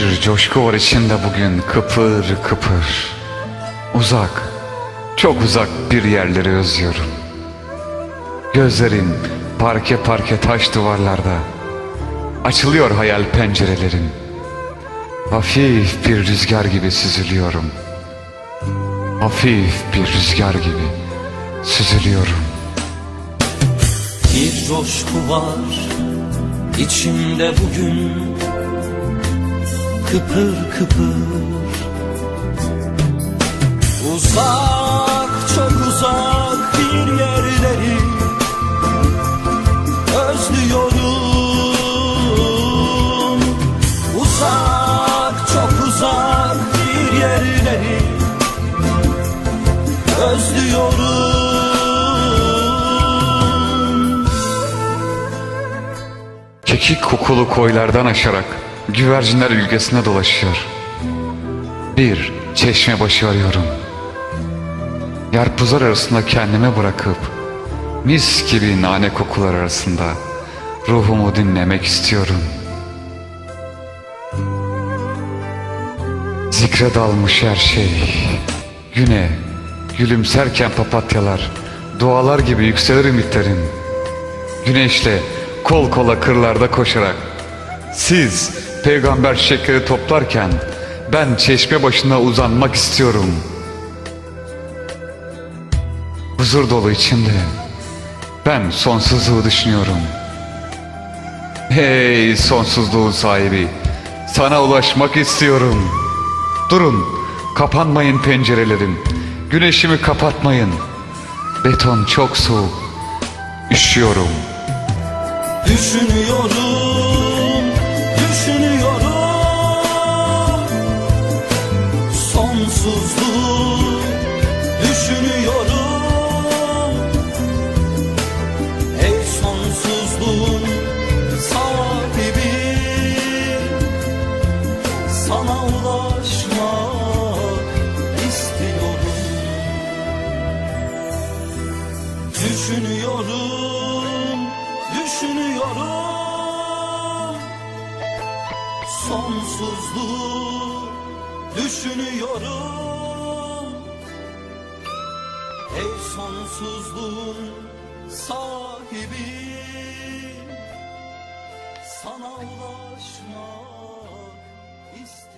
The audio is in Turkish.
Coşku var içinde bugün kıpır kıpır. Uzak, çok uzak bir yerleri özlüyorum. Gözlerim parke parke taş duvarlarda. Açılıyor hayal pencerelerim. Hafif bir rüzgar gibi süzülüyorum. Hafif bir rüzgar gibi süzülüyorum. Bir coşku var içimde bugün Kıpır kıpır. Uzak çok uzak bir yerleri Özlüyorum. Uzak çok uzak bir yerleri Özlüyorum. Kekik kokulu koylardan aşarak güvercinler ülkesine dolaşıyor. Bir çeşme başı arıyorum. Yarpuzlar arasında kendimi bırakıp mis gibi nane kokular arasında ruhumu dinlemek istiyorum. Zikre dalmış her şey. Güne, gülümserken papatyalar, dualar gibi yükselir ümitlerim. Güneşle kol kola kırlarda koşarak siz peygamber çiçekleri toplarken ben çeşme başına uzanmak istiyorum. Huzur dolu içimde ben sonsuzluğu düşünüyorum. Hey sonsuzluğun sahibi sana ulaşmak istiyorum. Durun kapanmayın pencerelerim güneşimi kapatmayın. Beton çok soğuk üşüyorum. Düşünüyorum, düşünüyorum. Sonsuzluğu düşünüyorum. Ey sonsuzluğun sahibi Sana ulaşmak istiyorum. Düşünüyorum, düşünüyorum sonsuzluğu düşünüyorum. Ey sonsuzluğun sahibi sana ulaşmak istiyorum.